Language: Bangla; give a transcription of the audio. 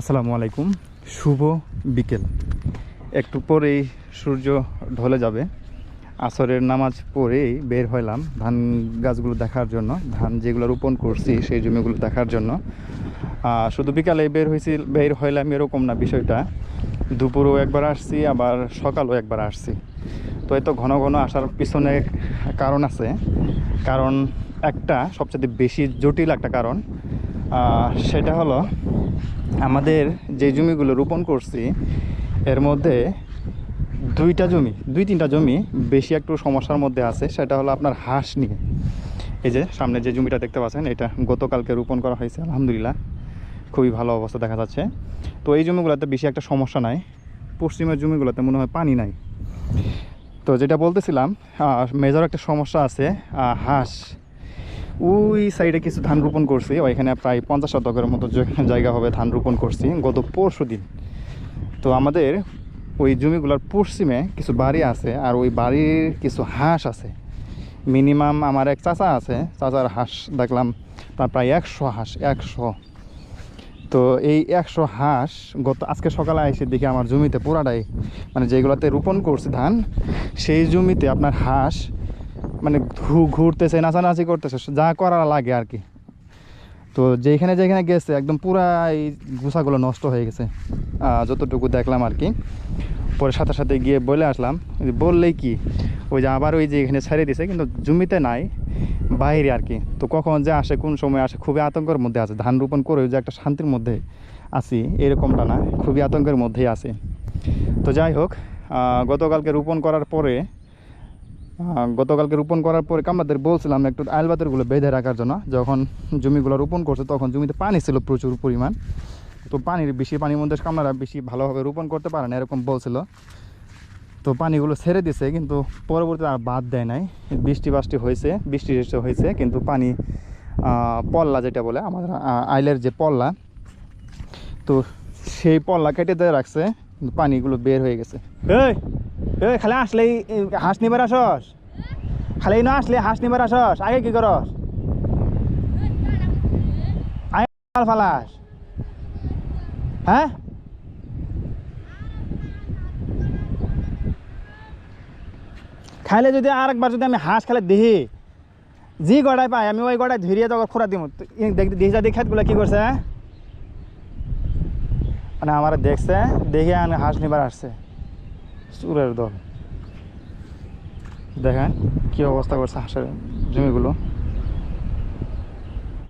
আসসালামু আলাইকুম। শুভ বিকেল। একটু পরেই সূর্য ঢলে যাবে। আসরের নামাজ পড়েই বের হইলাম ধান গাছগুলো দেখার জন্য। ধান যেগুলো রোপণ করছি, সেই জমিগুলো দেখার জন্য। শুধু বিকালে বের হয়েছি বের হইলাম এরকম না বিষয়টা। দুপুরও একবার আসছি, আবার সকালও একবার আসছি। তো এত ঘন ঘন আসার পিছনে কারণ আছে। কারণ একটা সবচেয়ে বেশি জটিল একটা কারণ সেটা হলো আমাদের যে জমিগুলো রোপণ করছি, এর মধ্যে দুইটা জমি, দুই তিনটা জমি বেশি একটু সমস্যার মধ্যে আছে, সেটা হলো আপনার হাঁস নিয়ে। এই যে সামনে যে জমিটা দেখতে পাচ্ছেন, এটা গতকালকে রোপণ করা হয়েছে, আলহামদুলিল্লাহ। খুবই ভালো অবস্থা দেখা যাচ্ছে। তো এই জমিগুলোতে বেশি একটা সমস্যা নাই। পশ্চিমের জমিগুলোতে মনে হয় পানি নাই। তো যেটা বলতেছিলাম মেজর একটা সমস্যা আছে হাঁস। ওই সাইডে কিছু ধান রোপণ করছি। ওইখানে প্রায় পঞ্চাশ শতকের মতো জায়গা হবে ধান রোপণ করছি গত পরশু দিন। তো আমাদের ওই জমিগুলোর পশ্চিমে কিছু বাড়ি আছে আর ওই বাড়ির কিছু হাঁস আছে। মিনিমাম আমার এক চাচা আছে, চাচার হাঁস দেখলাম তার প্রায় একশো হাঁস, একশো। তো এই একশো হাঁস গত আজকে সকালে এসে দেখি আমার জমিতে পুরাটাই। মানে যেগুলোতে রোপণ করছি ধান, সেই জমিতে আপনার হাঁস মানে ঘুরতেছে, নাচানাচি করতেছে যা করা লাগে আর কি। তো যেখানে যেখানে গেছে, একদম পুরা এই গুছাগুলো নষ্ট হয়ে গেছে যতটুকু দেখলাম আর কি। পরে সাথে সাথে গিয়ে বলে আসলাম বললেই কি, ওই যে আবার ওই যে এখানে ছেড়ে দিছে, কিন্তু জমিতে নাই, বাইরে আর কি। তো কখন যে আসে, কোন সময় আসে, খুবই আতঙ্কের মধ্যে আছে। ধান রোপণ করে যে একটা শান্তির মধ্যে আছি, এরকমটা না, খুবই আতঙ্কের মধ্যেই আছে। তো যাই হোক গতকালকে রোপণ করার পরে গতকালকে রোপণ করার পরে আমাদের বলছিলাম একটু আলবাতেরগুলো বেঁধে রাখার জন্য। যখন জমিগুলো রোপণ করছে তখন জমিতে পানি ছিল প্রচুর পরিমাণ। তো পানির বেশি পানির মধ্যে কামড়া বেশি ভালোভাবে রোপণ করতে পারে না, এরকম বলছিল। তো পানিগুলো ছেড়ে দিছে, কিন্তু পরবর্তীতে আর বাদ দেয় নাই। বৃষ্টি বাষ্টি হয়েছে, বৃষ্টি টিষ্টি হয়েছে, কিন্তু পানি পল্লা যেটা বলে আমাদের আইলের যে পল্লা, তো সেই পল্লা কেটে দিয়ে রাখছে পানিগুলো বের হয়ে গেছে। এই খালি আসলেই হাঁস নিবার আসস? খালি না আসলে হাঁস নিবার আসস আগে কি করস? ফালাস। হ্যাঁ? খাইলে যদি আরেকবার যদি আমি হাঁস খালে দেখি জি গড়ায় পাই আমি ওই গড়ায় ধরিয়ে তখন খোরা দিব দেখি দেখি যা খেতগুলো কি করছে হ্যাঁ? মানে আমার দেখছে, দেখে হাঁস নিবার আসছে। চুরের দল। দেখেন কি অবস্থা করছে হাঁসের জমিগুলো।